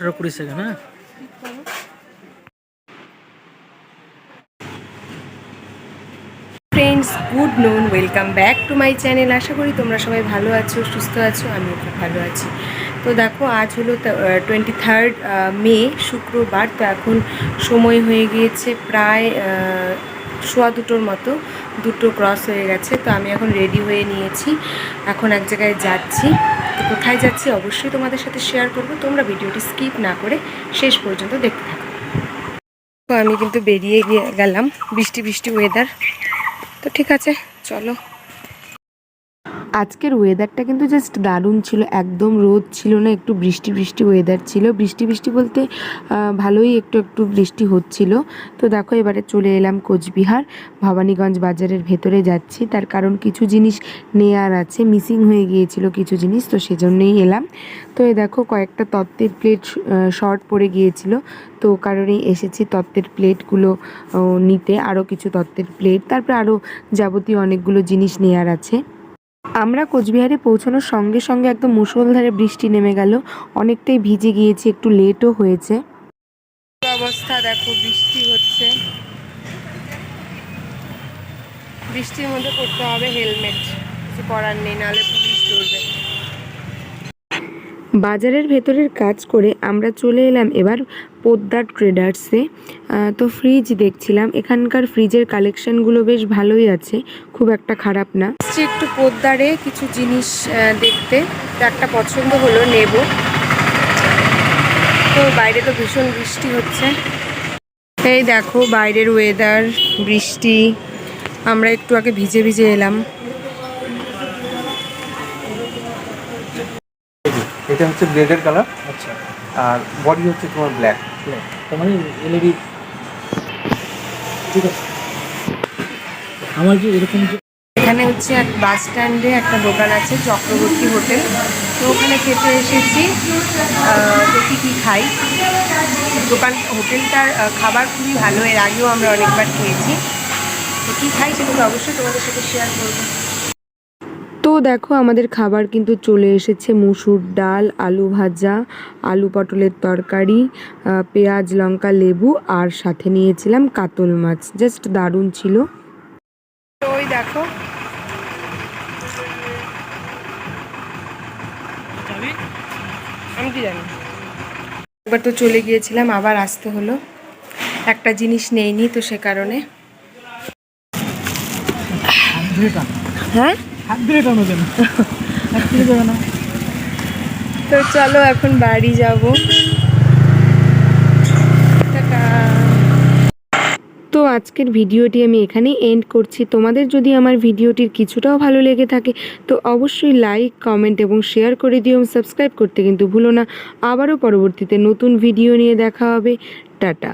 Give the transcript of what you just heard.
আঠারো কুড়ি friends good noon welcome back to my channel আশা করি তোমরা সবাই ভালো আছো, সুস্থ আছো, আমিও খুব ভালো আছি। তো দেখো, আজ হলো টোয়েন্টি থার্ড মে, শুক্রবার। তো এখন সময় হয়ে গিয়েছে প্রায় সোয়া দুটোর মতো। দুটো ক্রস হয়ে গেছে, তো আমি এখন রেডি হয়ে নিয়েছি। এখন এক জায়গায় যাচ্ছি। তো কোথায় যাচ্ছি অবশ্যই তোমাদের সাথে শেয়ার করব। তোমরা ভিডিওটি স্কিপ না করে শেষ পর্যন্ত দেখতে থাকো। আমি কিন্তু বেরিয়ে গিয়ে- গেলাম বৃষ্টি বৃষ্টি ওয়েদার তো ঠিক আছে, চলো। আজকের ওয়েদারটা কিন্তু জাস্ট দারুণ ছিল, একদম রোদ ছিল না, একটু বৃষ্টি বৃষ্টি ওয়েদার ছিল। বৃষ্টি বৃষ্টি বলতে ভালোই একটু একটু বৃষ্টি হচ্ছিল। তো দেখো এবারে চলে এলাম কোচবিহার, ভবানীগঞ্জ বাজারের ভেতরে যাচ্ছি। তার কারণ কিছু জিনিস নেয়ার আছে মিসিং হয়ে গিয়েছিল কিছু জিনিস, তো সেজন্যই এলাম। তো এই দেখো কয়েকটা তত্ত্বের প্লেট শর্ট পড়ে গিয়েছিল। তো কারণেই এসেছি তত্ত্বের প্লেটগুলো নিতে। আরও কিছু তত্ত্বের প্লেট তারপরে আরও যাবতীয় অনেকগুলো জিনিস নেয়ার আছে। আমরা কোচবিহারে পৌঁছানোর সঙ্গে সঙ্গে একদম মুষলধারে বৃষ্টি নেমে গেল। অনেকটাই ভিজে গিয়েছে, একটু লেটও হয়েছে। অবস্থা দেখো, বৃষ্টি হচ্ছে। বৃষ্টির মধ্যে পড়তে হবে, হেলমেট। কিছু করার নেই, নাহলে পুলিশ ধরবে। বাজারের ভেতরের কাজ করে আমরা চলে এলাম এবার পোদ্দার ট্রেডার্সে। তো ফ্রিজ দেখছিলাম। এখানকার ফ্রিজের কালেকশনগুলো বেশ ভালোই আছে। খুব একটা খারাপ না। একটু পোদ্দারে কিছু জিনিস দেখতে। একটা পছন্দ হলো নেব। তো বাইরে তো ভীষণ বৃষ্টি হচ্ছে। এই দেখো বাইরের ওয়েদার বৃষ্টি। আমরা একটু আগে ভিজে ভিজে এলাম। এটা হচ্ছে ব্লেডের কালার আচ্ছা। আর বডি হচ্ছে তোমার ব্ল্যাক তার মানে এলইডি ঠিক আছে। আমার যে এরকম এখানে হচ্ছে এক বাস স্ট্যান্ডে একটা দোকান আছে চক্রবর্তী হোটেল। তো ওখানে খেতে এসেছি। দেখি কী খাই। দোকান হোটেলটার খাবার খুবই ভালো। এর আগেও আমরা অনেকবার খেয়েছি। তো কী খাই সেটা তো অবশ্যই তোমাদের সাথে শেয়ার করব। দেখো, আমাদের খাবার কিন্তু চলে এসেছে। মুসুর ডাল, আলু ভাজা, আলু পটলের তরকারি পেঁয়াজ, লঙ্কা, লেবু আর সাথে নিয়েছিলাম কাতল মাছ। জাস্ট দারুণ ছিল। ওই দেখো। আমি কি জানি? একবার তো চলে গিয়েছিলাম, আবার আসতে হলো। একটা জিনিস নেইনি তো সে কারণে। হ্যাঁ? তো চলো এখন বাড়ি যাব। তো আজকের ভিডিওটি আমি এখানেই এন্ড করছি। তোমাদের যদি আমার ভিডিওটির কিছুটাও ভালো লেগে থাকে, তো অবশ্যই লাইক কমেন্ট এবং শেয়ার করে দিও সাবস্ক্রাইব করতে কিন্তু ভুলো না। আবারও পরবর্তীতে নতুন ভিডিও নিয়ে দেখা হবে। টাটা।